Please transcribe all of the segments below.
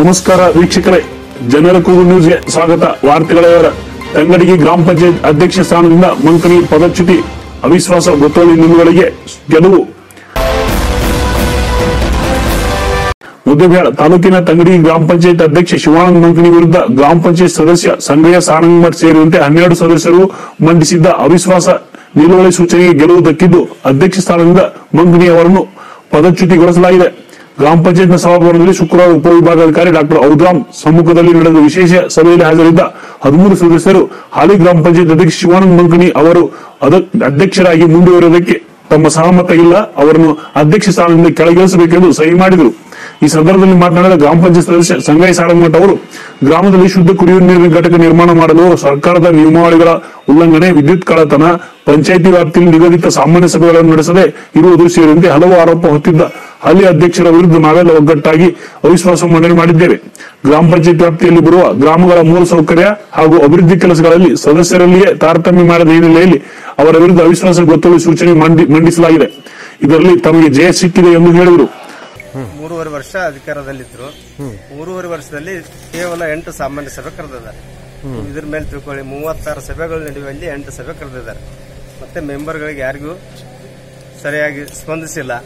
ನಮಸ್ಕಾರ ವೀಕ್ಷಕರೇ. ಜನರ ಕೂಗು ನ್ಯೂಸ್ಗೆ ಸ್ವಾಗತ. ವಾರ್ತೆಗಳವರ ತಂಗಡಿ ತಂಗಡಿಗೆ ಗ್ರಾಮ ಪಂಚಾಯತ್ ಅಧ್ಯಕ್ಷ ಸ್ಥಾನದಿಂದ ಮಂತ್ರಿ ಪದಚ್ಯುತಿ ಅವಿಶ್ವಾಸ ಗೊತ್ತೋಳಿ ನಿಲುವಳಿಗೆ ಗೆಲುವು. ಮುದ್ದೇಬೇಳ ತಾಲೂಕಿನ ತಂಗಡಿ ಗ್ರಾಮ ಪಂಚಾಯತ್ ಅಧ್ಯಕ್ಷ ಶಿವಾನಂದ ಮಂಕಣಿ ವಿರುದ್ಧ ಗ್ರಾಮ ಪಂಚಾಯತ್ ಸದಸ್ಯ ಸಂಗಯ್ಯ ಸಾರಂಗಮಠ್ ಸೇರಿದಂತೆ ಹನ್ನೆರಡು ಸದಸ್ಯರು ಮಂಡಿಸಿದ್ದ ಅವಿಶ್ವಾಸ ನಿಲುವಳಿ ಸೂಚನೆಗೆ ಗೆಲುವು ದಕ್ಕಿದ್ದು ಅಧ್ಯಕ್ಷ ಸ್ಥಾನದಿಂದ ಮಂಕಣಿ ಅವರನ್ನು ಪದಚ್ಯುತಿಗೊಳಿಸಲಾಗಿದೆ. ಗ್ರಾಮ ಪಂಚಾಯತ್ನ ಸಭಾಭವನದಲ್ಲಿ ಶುಕ್ರವಾರ ಉಪವಿಭಾಗಾಧಿಕಾರಿ ಡಾಕ್ಟರ್ ಔದ್ರಾಮ್ ಸಮ್ಮುಖದಲ್ಲಿ ನಡೆದ ವಿಶೇಷ ಸಭೆಯಲ್ಲಿ ಹಾಜರಿದ್ದ ಹದಿಮೂರು ಸದಸ್ಯರು ಹಾಲಿ ಗ್ರಾಮ ಪಂಚಾಯತ್ ಅಧ್ಯಕ್ಷ ಶಿವಾನಂದ ಮಂಕಣಿ ಅವರು ಅಧ್ಯಕ್ಷರಾಗಿ ಮುಂದುವರೆಯುವುದಕ್ಕೆ ತಮ್ಮ ಸಹಮತ ಇಲ್ಲ. ಅವರನ್ನು ಅಧ್ಯಕ್ಷ ಸ್ಥಾನದಿಂದ ಕೆಳಗಿಳಿಸಬೇಕೆಂದು ಸಹಿ ಮಾಡಿದರು. ಈ ಸಂದರ್ಭದಲ್ಲಿ ಮಾತನಾಡಿದ ಗ್ರಾಮ ಪಂಚಾಯತ್ ಸದಸ್ಯ ಸಂಗೈ ಸಾರಂಗಮಠ ಅವರು, ಗ್ರಾಮದಲ್ಲಿ ಶುದ್ಧ ಕುಡಿಯುವ ನೀರಿನ ಘಟಕ ನಿರ್ಮಾಣ ಮಾಡಲು ಸರ್ಕಾರದ ನಿಯಮಾವಳಿಗಳ ಉಲ್ಲಂಘನೆ ವಿದ್ಯುತ್ ಕಳತನ ಪಂಚಾಯಿತಿ ವ್ಯಾಪ್ತಿಯಲ್ಲಿ ನಿಗದಿತ ಸಾಮಾನ್ಯ ಸಭೆಗಳನ್ನು ನಡೆಸದೆ ಇರುವುದು ಸೇರಿದಂತೆ ಹಲವು ಆರೋಪ ಹೊತ್ತಿದ್ದ ಹಾಲಿ ಅಧ್ಯಕ್ಷರ ವಿರುದ್ಧ ನಾವೆಲ್ಲ ಒಗ್ಗಟ್ಟಾಗಿ ಅವಿಶ್ವಾಸ ಮಂಡನೆ ಮಾಡಿದ್ದೇವೆ. ಗ್ರಾಮ ಪಂಚಾಯತ್ ವ್ಯಾಪ್ತಿಯಲ್ಲಿ ಬರುವ ಗ್ರಾಮಗಳ ಮೂಲ ಸೌಕರ್ಯ ಹಾಗೂ ಅಭಿವೃದ್ಧಿ ಕೆಲಸಗಳಲ್ಲಿ ಸದಸ್ಯರಲ್ಲಿಯೇ ತಾರತಮ್ಯ ಮಾಡದ ಹಿನ್ನೆಲೆಯಲ್ಲಿ ಅವರ ವಿರುದ್ಧ ಅವಿಶ್ವಾಸ ಗೊತ್ತುವಳಿ ಸೂಚನೆ ಮಂಡಿ- ಮಂಡಿಸಲಾಗಿದೆ. ಇದರಲ್ಲಿ ತಮಗೆ ಜಯ ಸಿಕ್ಕಿದೆ ಎಂದು ಹೇಳಿದರು ಮೂರುವರೆ ವರ್ಷ ಅಧಿಕಾರದಲ್ಲಿದ್ದರು ಮೂರುವರೆ ವರ್ಷದಲ್ಲಿ ಕೇವಲ ಎಂಟು ಸಾಮಾನ್ಯ ಸಭೆ ಕರೆದಿದ್ದಾರೆ. ಇದ್ರ ಮೇಲೆ ತಿಳ್ಕೊಳ್ಳಿ ಮೂವತ್ತಾರು ಸಭೆಗಳ ನಡೆಯುವಲ್ಲಿ ಎಂಟು ಸಭೆ ಕರೆದಿದ್ದಾರೆ. ಮತ್ತೆ ಮೆಂಬರ್ಗಳಿಗೆ ಯಾರಿಗೂ ಸರಿಯಾಗಿ ಸ್ಪಂದಿಸಿಲ್ಲ.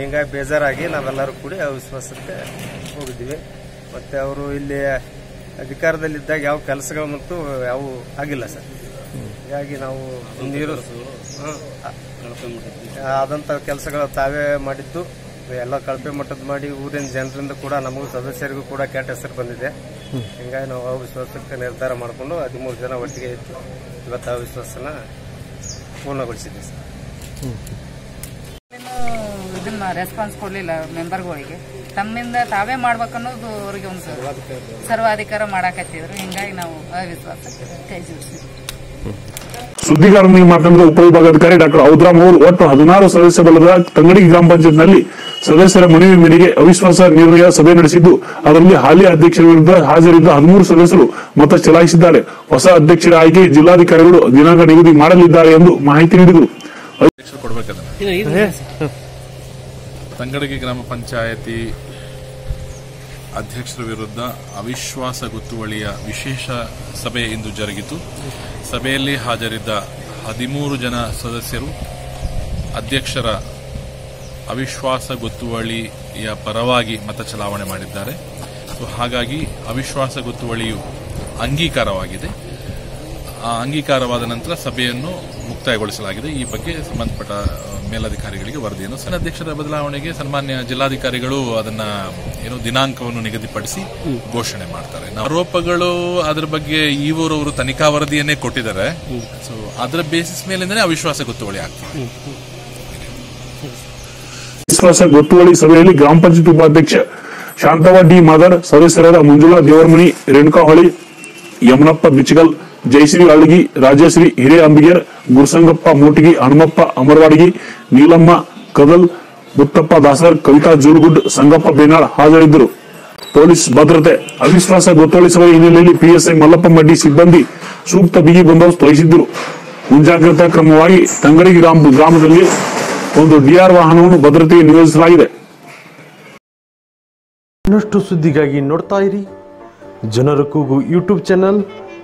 ಹಿಂಗಾಗಿ ಬೇಜಾರಾಗಿ ನಾವೆಲ್ಲರೂ ಕೂಡಿ ಅವಿಶ್ವಾಸಕ್ಕೆ ಹೋಗಿದ್ದೀವಿ. ಮತ್ತೆ ಅವರು ಇಲ್ಲಿ ಅಧಿಕಾರದಲ್ಲಿದ್ದಾಗ ಯಾವ ಕೆಲಸಗಳು ಮತ್ತು ಯಾವ ಆಗಿಲ್ಲ ಸರ್. ಹೀಗಾಗಿ ನಾವು ನೀರು ಆದಂಥ ಆದಂತ ಕೆಲಸಗಳು ತಾವೇ ಮಾಡಿದ್ದು. ಎಲ್ಲ ಕಳಪೆ ಮಟ್ಟದ ಮಾಡಿ ಊರಿನ ಜನರಿಂದ ಕೂಡ ನಮಗೂ ಸದಸ್ಯರಿಗೂ ಕೂಡ ಕೆಟ್ಟ ಹೆಸರು ಬಂದಿದೆ. ಹಿಂಗಾಗಿ ನಾವು ಅವಿಶ್ವಾಸಕ್ಕೆ ನಿರ್ಧಾರ ಮಾಡಿಕೊಂಡು ಹದಿಮೂರು ಜನ ಒಟ್ಟಿಗೆ ಇತ್ತು ಇವತ್ತು ಅವಿಶ್ವಾಸನ ಪೂರ್ಣಗೊಳಿಸಿದ್ದೀವಿ ಸರ್. ಇದನ್ನ ರೆಸ್ಪಾನ್ಸ್ ಕೊಡ್ಲಿಲ್ಲ ಮೆಂಬರ್ಗಳಿಗೆ ತಮ್ಮಿಂದ ತಾವೇ ಮಾಡ್ಬೇಕನ್ನೋದು ಅವ್ರಿಗೆ ಒಂದು ಸರ್ವಾಧಿಕಾರ ಮಾಡಾಕತ್ತಿದ್ರು. ಹಿಂಗಾಗಿ ನಾವು ಅವಿಶ್ವಾಸ ಕೈ ಜೋಡಿಸಿದ್ವಿ ಸುದ್ದಿಗಾರರೊಂದಿಗೆ ಮಾತನಾಡಿದ ಉಪವಿಭಾಗಾಧಿಕಾರಿ ಡಾಕ್ಟರ್ ಔದ್ರಾಮ್ ಅವರು ಒಟ್ಟು ಹದಿನಾರು ಸದಸ್ಯ ಬಲದ ತಂಗಡಿ ಗ್ರಾಮ ಪಂಚಾಯತ್ನಲ್ಲಿ ಸದಸ್ಯರ ಮನವಿ ಮೇರೆಗೆ ಅವಿಶ್ವಾಸ ನಿರ್ಣಯ ಸಭೆ ನಡೆಸಿದ್ದು ಅದರಲ್ಲಿ ಹಾಲಿ ಅಧ್ಯಕ್ಷರ ವಿರುದ್ಧ ಹಾಜರಿದ್ದ ಹದಿಮೂರು ಸದಸ್ಯರು ಮತ ಚಲಾಯಿಸಿದ್ದಾರೆ. ಹೊಸ ಅಧ್ಯಕ್ಷರ ಆಯ್ಕೆ ಜಿಲ್ಲಾಧಿಕಾರಿಗಳು ದಿನಾಂಕ ನಿಗದಿ ಮಾಡಲಿದ್ದಾರೆ ಎಂದು ಮಾಹಿತಿ ನೀಡಿದರು. ತಂಗಡಗಿ ಗ್ರಾಮ ಪಂಚಾಯತಿ ಅಧ್ಯಕ್ಷರ ವಿರುದ್ಧ ಅವಿಶ್ವಾಸ ಗೊತ್ತುವಳಿಯ ವಿಶೇಷ ಸಭೆ ಇಂದು ಜರುಗಿತು. ಸಭೆಯಲ್ಲಿ ಹಾಜರಿದ್ದ ಹದಿಮೂರು ಜನ ಸದಸ್ಯರು, ಅಧ್ಯಕ್ಷರ ಅವಿಶ್ವಾಸ ಗೊತ್ತುವಳಿಯ ಪರವಾಗಿ ಮತ ಚಲಾವಣೆ ಮಾಡಿದ್ದಾರೆ. ಸೊ, ಹಾಗಾಗಿ ಅವಿಶ್ವಾಸ ಗೊತ್ತುವಳಿಯು ಅಂಗೀಕಾರವಾಗಿದೆ. ಅಂಗೀಕಾರವಾದ ನಂತರ ಸಭೆಯನ್ನು ಮುಕ್ತಾಯಗೊಳಿಸಲಾಗಿದೆ. ಈ ಬಗ್ಗೆ ಸಂಬಂಧಪಟ್ಟ ಮೇಲಧಿಕಾರಿಗಳಿಗೆ ವರದಿಯನ್ನು ಅಧ್ಯಕ್ಷರ ಬದಲಾವಣೆಗೆ ಸನ್ಮಾನ್ಯ ಜಿಲ್ಲಾಧಿಕಾರಿಗಳು ಅದನ್ನ ಏನು ದಿನಾಂಕವನ್ನು ನಿಗದಿಪಡಿಸಿ ಘೋಷಣೆ ಮಾಡ್ತಾರೆ. ಆರೋಪಗಳು ಅದರ ಬಗ್ಗೆ ಈವೂರವರು ತನಿಖಾ ವರದಿಯನ್ನೇ ಕೊಟ್ಟಿದ್ದಾರೆ. ಸೊ ಅದರ ಬೇಸಿಸ್ ಮೇಲಿಂದನೇ ಅವಿಶ್ವಾಸ ಗೊತ್ತುವಳಿ ಆಗ್ತದೆ. ವಿಶ್ವಾಸ ಗೊತ್ತುವಳಿ ಸಭೆಯಲ್ಲಿ ಗ್ರಾಮ ಪಂಚಾಯತ್ ಉಪಾಧ್ಯಕ್ಷ ಶಾಂತವ ಡಿ ಮಾದರ್ ಸದಸ್ಯರಾದ ಮಂಜುಳಾ ದೇವರಮಣಿ ರೇಣುಕಾ ಹೊಳಿ ಯಮನಪ್ಪ ಬಿಚ್ಚಗಲ್ ಜಯಶ್ರೀ ಅಳಗಿ, ರಾಜಶ್ರೀ ಹಿರೇ ಅಂಬಿಗೇರ್ ಗುರುಸಂಗಪ್ಪ ಮೋಟಿಗಿ, ಹನುಮಪ್ಪ ಅಮರವಾಡಗಿ, ನೀಲಮ್ಮ ಕದಲ್, ಮುತ್ತಪ್ಪ ದಾಸರ್, ಕವಿತಾ ಜೂಲ್ಗುಡ್ ಸಂಗಪ್ಪ ಬೇನಾಳ್ ಹಾಜರಿದ್ದರು. ಪೊಲೀಸ್ ಭದ್ರತೆ, ಅವಿಶ್ವಾಸ ಗೊತ್ತೊಳಿಸುವ ಸಭೆ ಹಿನ್ನೆಲೆಯಲ್ಲಿ ಪಿಎಸ್ಐ ಮಲ್ಲಪ್ಪ ಮಡ್ಡಿ ಸಿಬ್ಬಂದಿ ಸೂಕ್ತ ಬಿಗಿ ಬಂದೋಬಸ್ತ್ ವಹಿಸಿದ್ದರು. ಮುಂಜಾಗ್ರತಾ ಕ್ರಮವಾಗಿ ತಂಗಡಿ ಗ್ರಾಮ ಗ್ರಾಮದಲ್ಲಿ ಒಂದು ಡಿಆರ್ ವಾಹನವನ್ನು ಭದ್ರತೆಗೆ ನಿಯೋಜಿಸಲಾಗಿದೆ. ಇನ್ನಷ್ಟು ಸುದ್ದಿಗಾಗಿ ನೋಡ್ತಾ ಇರಿ. ಜನರ ಕೂಗು ಯೂಟ್ಯೂಬ್ ಚಾನಲ್